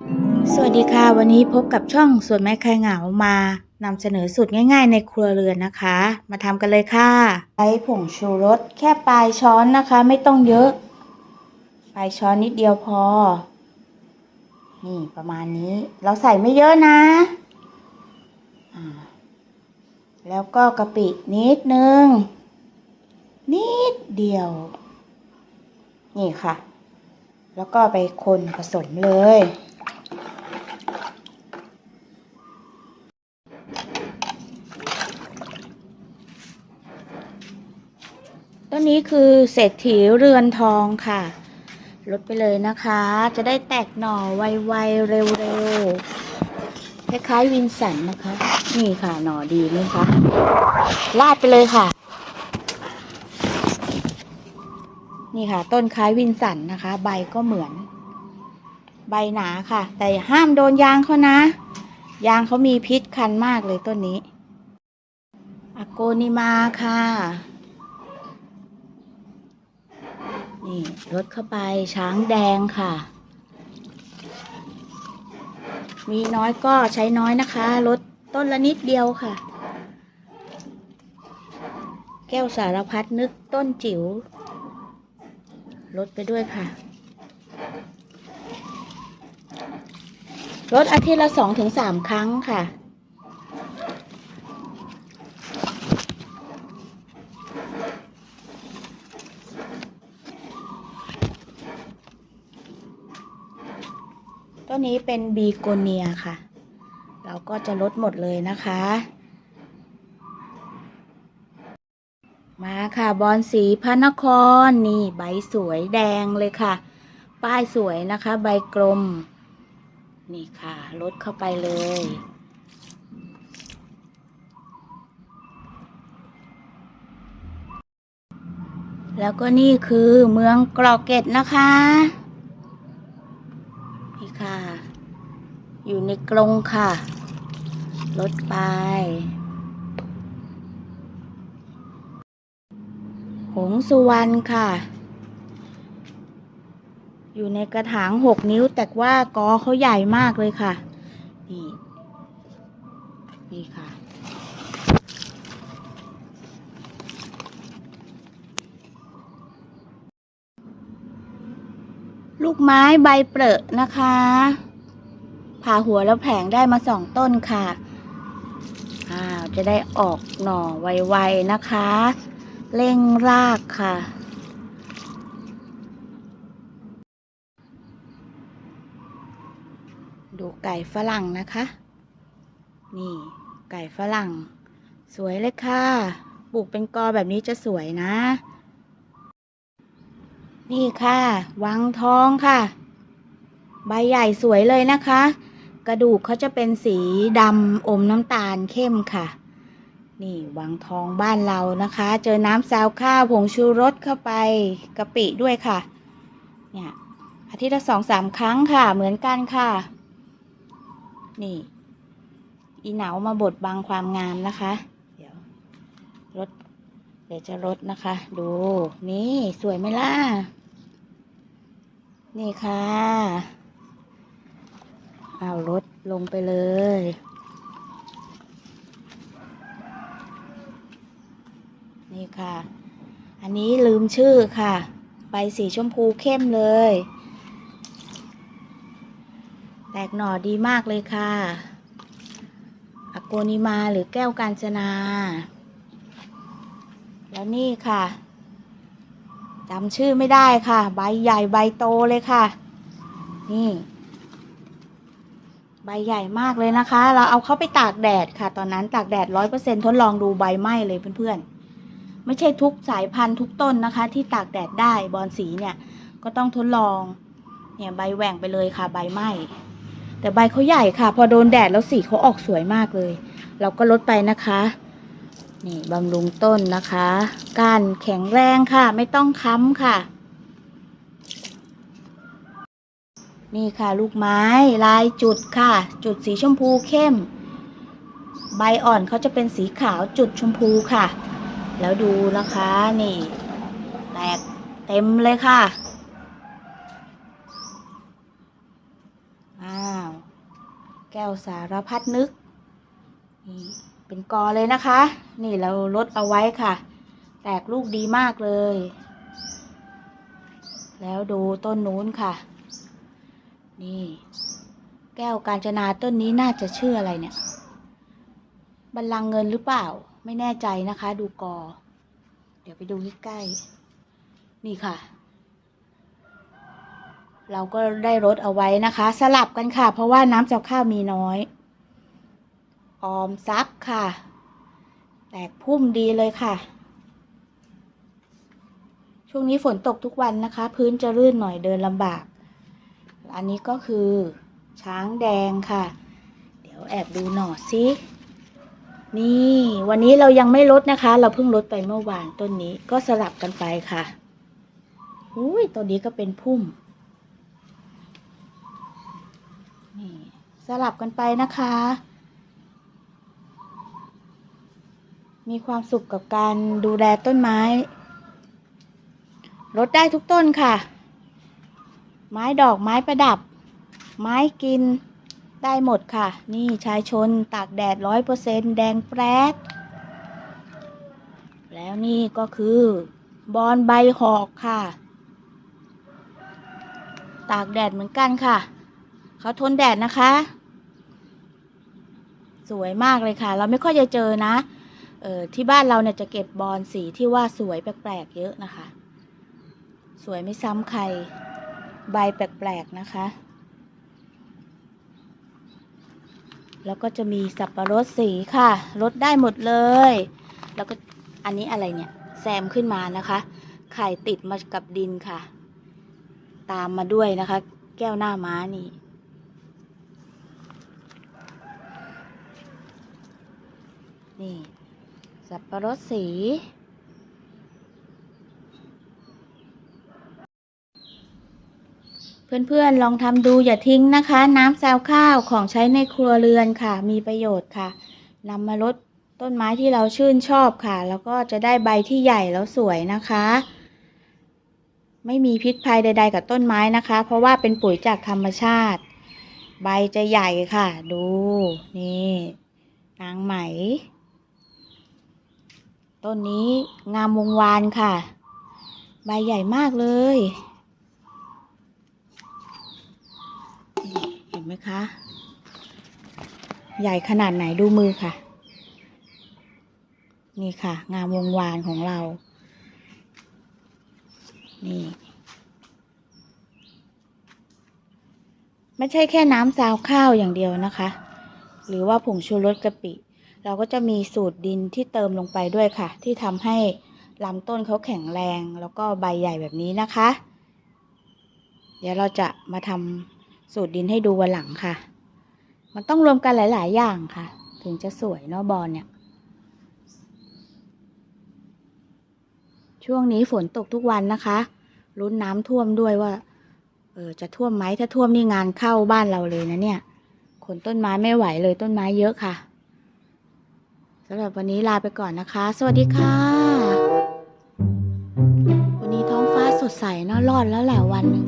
สวัสดีค่ะ วันนี้พบกับช่องส่วนแม่ใครเหงามานำเสนอสูตรง่าย ๆ ในครัวเรือนนะคะ มาทำกันเลยค่ะใช้ผงชูรสแค่ปลายช้อนนะคะ ไม่ต้องเยอะ ปลายช้อนนิดเดียวพอ นี่ประมาณนี้เราใส่ไม่เยอะนะแล้วก็กะปินิดนึง นิดเดียว นี่ค่ะ แล้วก็ไปคนผสมเลย ต้นนี้คือเศรษฐีเรือนทองค่ะ ลดไปเลยนะคะ จะได้แตกหน่อไวๆเร็วๆ คล้ายๆวินสันนะคะ นี่ค่ะหน่อดีไหมคะลาดไปเลยค่ะ นี่ค่ะ ต้นคล้ายวินสันนะคะ ใบก็เหมือน ใบหนาค่ะ แต่ห้ามโดนยางเขานะ ยางเขามีพิษคันมากเลยต้นนี้ อโกนิมาค่ะ นี่ลดเข้าไปช้างแดงค่ะ มีน้อยก็ใช้น้อยนะคะลดต้นละนิดเดียวค่ะ แก้วสารพัดนึกต้นจิ๋วลดไปด้วยค่ะลดอาทิตย์ละสองถึงสามครั้งค่ะ เป็นบีโกเนียค่ะ เราก็จะลดหมดเลยนะคะ มาค่ะบอลสีพระนครนี่ใบสวยแดงเลยค่ะ ป้ายสวยนะคะ ใบกลม นี่ค่ะลดเข้าไปเลยแล้วก็นี่คือเมืองกรอกเกตนะคะ นี่ค่ะ อยู่ในกรงค่ะ ลดไป หงสุวรรณค่ะ อยู่ในกระถางหกนิ้วแต่ว่ากอเขาใหญ่มากเลยค่ะ นี่ นี่ค่ะลูกไม้ใบเปรอะนะคะ ผ่าหัวแล้วแผงได้มาสองต้นค่ะอ้าวจะได้ออกหน่อไวๆนะคะ เร่งรากค่ะ ดูไก่ฝรั่งนะคะ นี่ไก่ฝรั่ง สวยเลยค่ะปลูกเป็นกอแบบนี้จะสวยนะ นี่ค่ะ วังทองค่ะ ใบใหญ่สวยเลยนะคะ กระดูกเขาจะเป็นสีดำอมน้ำตาลเข้มค่ะ นี่วังทองบ้านเรานะคะ เจอน้ำซาวข้าวผงชูรสเข้าไปกะปิด้วยค่ะ เนี่ยอาทิตย์ละสองสามครั้งค่ะ เหมือนกันค่ะ นี่ อีเหนามาบดบังความงามนะคะ เดี๋ยวลดเดี๋ยวจะลดนะคะ ดู นี่สวยไหมล่ะ นี่ค่ะ เอาลดลงไปเลย นี่ค่ะ อันนี้ลืมชื่อค่ะ ใบสีชมพูเข้มเลย แตกหน่อดีมากเลยค่ะอโกนิมาหรือแก้วกาญจนา แล้วนี่ค่ะจำชื่อไม่ได้ค่ะ ใบใหญ่ใบโตเลยค่ะ นี่ ใบใหญ่มากเลยนะคะ เราเอาเข้าไปตากแดดค่ะ ตอนนั้นตากแดดร้อยเปอร์เซ็นทดลองดูใบไหม้เลยเพื่อนๆ ไม่ใช่ทุกสายพันธุ์ทุกต้นนะคะ ที่ตากแดดได้บอนสีเนี่ย ก็ต้องทดลอง เนี่ยใบแหว่งไปเลยค่ะ ใบไหม้ แต่ใบเขาใหญ่ค่ะ พอโดนแดดแล้วสีเขาออกสวยมากเลย เราก็ลดไปนะคะ นี่บำรุงต้นนะคะก้านแข็งแรงค่ะ ไม่ต้องค้ำค่ะ นี่ค่ะลูกไม้ลายจุดค่ะ จุดสีชมพูเข้ม ใบอ่อนเขาจะเป็นสีขาวจุดชมพูค่ะ แล้วดูนะคะนี่ แตกเต็มเลยค่ะอ่าวแก้วสารพัดนึกนี่เป็นกอเลยนะคะ นี่เราลดเอาไว้ค่ะ แตกลูกดีมากเลย แล้วดูต้นนู้นค่ะ นี่ แก้วกาญจนาต้นนี้น่าจะชื่ออะไรเนี่ย บัลลังก์เงินหรือเปล่า ไม่แน่ใจนะคะ ดูกอ เดี๋ยวไปดูใกล้ๆนี่ค่ะ เราก็ได้รดเอาไว้นะคะ สลับกันค่ะ เพราะว่าน้ำจาข้าวมีน้อย ออมทรัพย์ค่ะ แตกพุ่มดีเลยค่ะช่วงนี้ฝนตกทุกวันนะคะ พื้นจะลื่นหน่อยเดินลำบาก อันนี้ก็คือช้างแดงค่ะ เดี๋ยวแอบดูหน่อสินี่วันนี้เรายังไม่ลดนะคะ เราเพิ่งลดไปเมื่อวานต้นนี้ก็สลับกันไปค่ะอุ้ยต้นนี้ก็เป็นพุ่มนี่สลับกันไปนะคะ มีความสุขกับการดูแลต้นไม้ลดได้ทุกต้นค่ะ ไม้ดอกไม้ประดับ ไม้กินได้หมดค่ะ นี่ชายชนตากแดดร้อยเปอร์เซ็นแดงแปรดแล้วนี่ก็คือบอนใบหอกค่ะ ตากแดดเหมือนกันค่ะ เขาทนแดดนะคะ สวยมากเลยค่ะ เราไม่ค่อยจะเจอนะเออที่บ้านเราเนี่ยจะเก็บบอลสีที่ว่าสวยแปลกๆเยอะนะคะ สวยไม่ซ้ำใคร ใบแปลกๆนะคะ แล้วก็จะมีสับประรดสีค่ะลดได้หมดเลย แล้วก็อันนี้อะไรเนี่ยแซมขึ้นมานะคะ ไข่ติดมากับดินค่ะ ตามมาด้วยนะคะ แก้วหน้าม้านี่นี่ สับประรดสี เพื่อนๆลองทำดูอย่าทิ้งนะคะ น้ำแซวข้าวของใช้ในครัวเรือนค่ะ มีประโยชน์ค่ะนำมาลดต้นไม้ที่เราชื่นชอบค่ะ แล้วก็จะได้ใบที่ใหญ่แล้วสวยนะคะ ไม่มีพิษภัยใด ๆ กับต้นไม้นะคะ เพราะว่าเป็นปุ๋ยจากธรรมชาติ ใบจะใหญ่ค่ะ ดู นี่นางไหม ต้นนี้งามวงวานค่ะ ใบใหญ่มากเลย เห็น ไหมคะ ใหญ่ขนาดไหนดูมือค่ะ นี่ค่ะ งามวงวานของเรา นี่ ไม่ใช่แค่น้ำซาวข้าวอย่างเดียวนะคะ หรือว่าผงชูรสกะปิ เราก็จะมีสูตรดินที่เติมลงไปด้วยค่ะ ที่ทำให้ลำต้นเขาแข็งแรงแล้วก็ใบใหญ่แบบนี้นะคะ เดี๋ยวเราจะมาทำ สูตรดินให้ดูวันหลังค่ะ มันต้องรวมกันหลาย ๆ อย่างค่ะ ถึงจะสวยเนาะบอลเนี่ย ช่วงนี้ฝนตกทุกวันนะคะลุ้นน้ำท่วมด้วยว่า เออจะท่วมไหมถ้าท่วมนี่งานเข้าบ้านเราเลยนะเนี่ยขนต้นไม้ไม่ไหวเลยต้นไม้เยอะค่ะสำหรับวันนี้ลาไปก่อนนะคะ สวัสดีค่ะ วันนี้ท้องฟ้าสดใสเนอะรอดแล้วแหละวันหนึ่ง